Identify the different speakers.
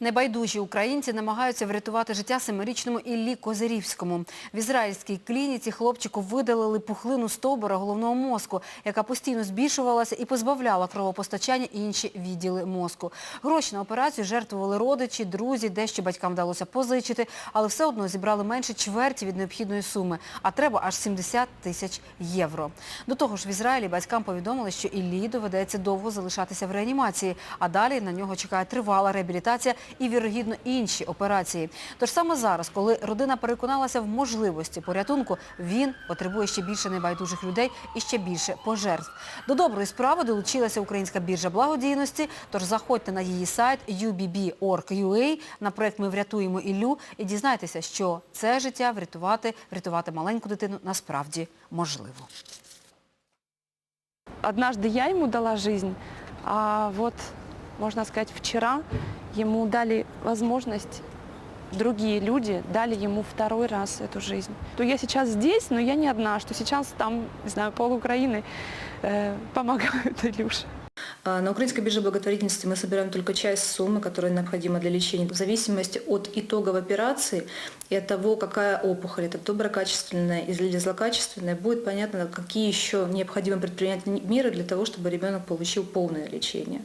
Speaker 1: Небайдужі українці намагаються врятувати життя семирічному Іллі Козирівському. В ізраїльській клініці хлопчику видалили пухлину стовбура головного мозку, яка постійно збільшувалася і позбавляла кровопостачання інші відділи мозку. Гроші на операцію жертвували родичі, друзі, дещо батькам вдалося позичити, але все одно зібрали менше чверті від необхідної суми, а треба аж 70 тисяч євро. До того ж, в Ізраїлі батькам повідомили, що Іллі доведеться довго залишатися в реанімації, а далі на нього чекає тривала реабілітація і, вірогідно, інші операції. Тож саме зараз, коли родина переконалася в можливості порятунку, він потребує ще більше небайдужих людей і ще більше пожертв. До доброї справи долучилася Українська біржа благодійності, тож заходьте на її сайт ubb.org.ua на проект «Ми врятуємо Іллю» і дізнайтеся, що це життя врятувати, врятувати маленьку дитину насправді можливо.
Speaker 2: Однажды я ему дала жизнь, а вот, можно сказать, вчера ему дали возможность, другие люди дали ему второй раз эту жизнь. То я сейчас здесь, но я не одна, что сейчас там, не знаю, пол Украины э, помогают Илюше.
Speaker 3: А, На Украинской бирже благотворительности мы собираем только часть суммы, которая необходима для лечения. В зависимости от итогов операции и от того, какая опухоль, это доброкачественная или злокачественная, будет понятно, какие еще необходимо предпринять меры для того, чтобы ребенок получил полное лечение.